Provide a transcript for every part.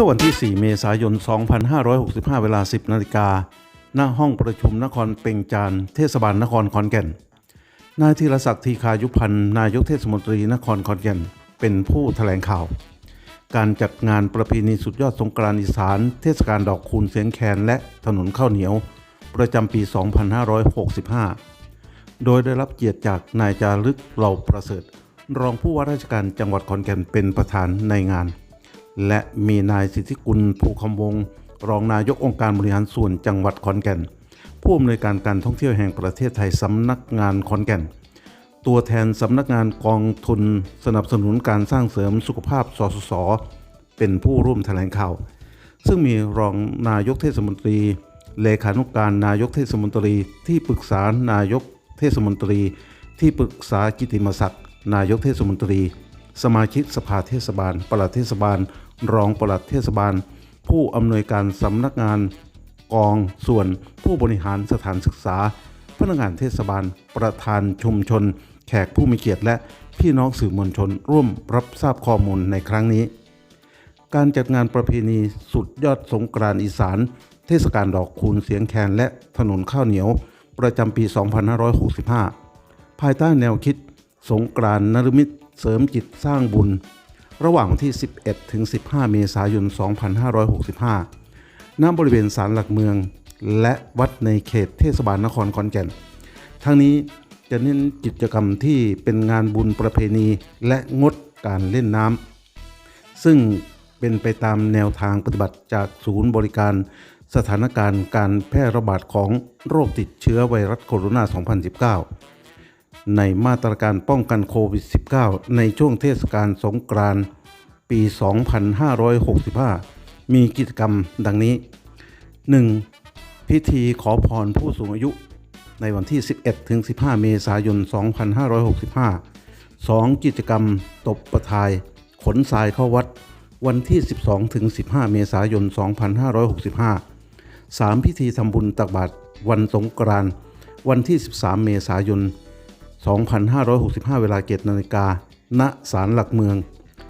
มื่อวันที่ 4 เมษายน 2565 เวลา 10 นาฬิกา ณ ห้องประชุมนครเป่งจาน เทศบาลนครขอนแก่น นายธีรศักดิ์ทีคายุพันธ์ นายกเทศมนตรีนครขอนแก่น เป็นผู้แถลงข่าว การจัดงานประเพณีสุดยอดสงกรานต์อีสาน เทศกาลดอกคูณเสียงแคนและถนนข้าวเหนียว ประจำปี 2565 โดยได้รับเกียรติจากนายจารึกเหล่าประเสริฐ รองผู้ว่าราชการจังหวัดขอนแก่นเป็นประธานในงาน และมีนายสิทธิกุลภูคำวงศ์รองนายกองค์การบริหารส่วนจังหวัดขอนแก่น ผู้อำนวยการการท่องเที่ยวแห่งประเทศไทยสำนักงานขอนแก่น ตัวแทนสำนักงานกองทุนสนับสนุนการสร้างเสริมสุขภาพสสส เป็นผู้ร่วมแถลงข่าว ซึ่งมีรองนายกเทศมนตรี เลขานุการนายกเทศมนตรี ที่ปรึกษานายกเทศมนตรี ที่ปรึกษากิติมศักดิ์นายกเทศมนตรี สมาชิกสภาเทศบาล ปลัดเทศบาล รองปลัดเทศบาล ผู้อำนวยการสำนักงาน กองส่วนผู้บริหารสถานศึกษา พนักงานเทศบาล ประธานชุมชน แขกผู้มีเกียรติและพี่น้องสื่อมวลชนร่วมรับทราบข้อมูลในครั้งนี้ การจัดงานประเพณีสุดยอดสงกรานต์อีสาน เทศกาลดอกคูณเสียงแคนและถนนข้าวเหนียว ประจำปี 2565 ภายใต้แนวคิด สงกรานต์นรมิตร เสริมจิตสร้างบุญ ระหว่างวันที่ 11 ถึง 15 เมษายน 2565 ณ บริเวณศาลหลักเมือง และวัดในเขตเทศบาลนครขอนแก่น ทั้งนี้จะเน้นกิจกรรมที่เป็นงานบุญประเพณีและงดการเล่นน้ำ ซึ่งเป็นไปตามแนวทางปฏิบัติจากศูนย์บริการสถานการณ์การแพร่ระบาดของโรคติดเชื้อไวรัสโคโรนา 2019 ในมาตรการป้องกันโควิด -19 ในช่วงเทศกาลสงกรานต์ปี 2565 มีกิจกรรมดังนี้ 1. พิธีขอพรผู้สูงอายุ ในวันที่ 11 ถึง 15 เมษายน 2565 2. กิจกรรมตบประทาย ขนทรายเข้าวัด วันที่ 12 ถึง 15 เมษายน 2565 3. พิธีทำบุญตักบาตรวันสงกรานต์วันที่ 13 เมษายน 2565 เวลาเกตนาฬิกา ณ ศาลหลักเมือง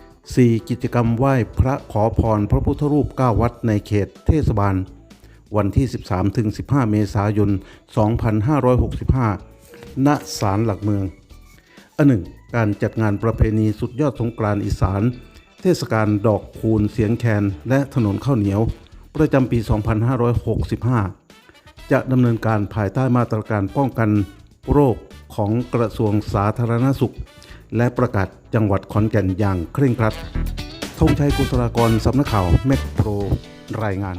4. กิจกรรมไหว้พระขอพรพระพุทธรูป 9 วัดในเขตเทศบาล วันที่ 13ถึง15 เมษายน 2565 ณ ศาลหลักเมือง อันหนึ่ง การจัดงานประเพณีสุดยอดสงกรานต์อีสาน เทศกาลดอกคูณเสียงแคนและถนนข้าวเหนียว ประจำปี 2565 จะดำเนินการภายใต้มาตรการป้องกันโรค ของกระทรวงสาธารณสุข และประกาศจังหวัดขอนแก่นอย่างเคร่งครัดธงชัยกุศลากรสำนักข่าวเมกโทรรายงาน